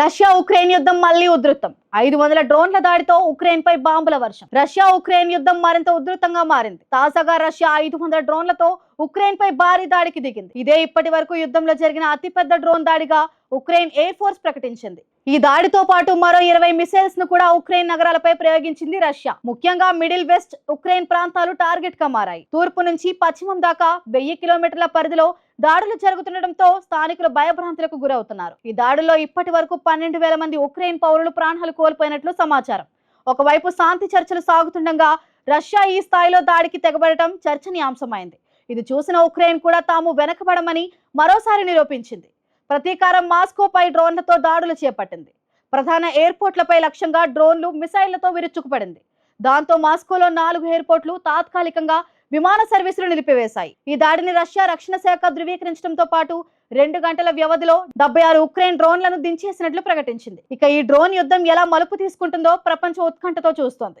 Russia Ukraine యుద్ధం మళ్ళీ ఉధృతం. ఐదు వందల డ్రోన్ల దాడితో ఉక్రెయిన్ పై బాంబుల వర్షం. రష్యా ఉక్రెయిన్ యుద్ధం మరింత ఉధృతంగా మారింది. తాజాగా రష్యా ఐదు వందల డ్రోన్లతో ఉక్రెయిన్ పై భారీ దాడికి దిగింది. ఇదే ఇప్పటి వరకు యుద్ధంలో జరిగిన అతిపెద్ద డ్రోన్ దాడిగా ఉక్రెయిన్ ఎయిర్ ఫోర్స్ ప్రకటించింది. ఈ దాడితో పాటు మరో ఇరవై మిసైల్స్ను కూడా ఉక్రెయిన్ నగరాలపై ప్రయోగించింది రష్యా. ముఖ్యంగా మిడిల్ వెస్ట్ ఉక్రెయిన్ ప్రాంతాలు టార్గెట్గా మారాయి. తూర్పు నుంచి పశ్చిమం దాకా వెయ్యి కిలోమీటర్ల పరిధిలో దాడులు జరుగుతుండటంతో స్థానికులు భయభ్రాంతులకు గురవుతున్నారు. ఈ దాడుల్లో ఇప్పటి వరకు పన్నెండు వేల మంది ఉక్రెయిన్ పౌరులు ప్రాణాలు కోల్పోయినట్లు సమాచారం. ఒకవైపు శాంతి చర్చలు సాగుతుండగా రష్యా ఈ స్థాయిలో దాడికి తెగబడటం చర్చనీయాంశమైంది. ఇది చూసిన ఉక్రెయిన్ కూడా తాము వెనకబడమని మరోసారి నిరూపించింది. ప్రతీకారం మాస్కోపై డ్రోన్లతో దాడులు చేపట్టింది. ప్రధాన ఎయిర్పోర్ట్లపై లక్ష్యంగా డ్రోన్లు మిసైళ్ళతో విరుచుకుపడింది. దాంతో మాస్కోలో నాలుగు ఎయిర్పోర్ట్లు తాత్కాలికంగా విమాన సర్వీసులు నిలిపివేశాయి. ఈ దాడిని రష్యా రక్షణ శాఖ ధృవీకరించడంతో పాటు రెండు గంటల వ్యవధిలో డెబ్బై ఆరు ఉక్రెయిన్ డ్రోన్లను దించేసినట్లు ప్రకటించింది. ఇక ఈ డ్రోన్ యుద్ధం ఎలా మలుపు తీసుకుంటుందో ప్రపంచం ఉత్కంఠతో చూస్తోంది.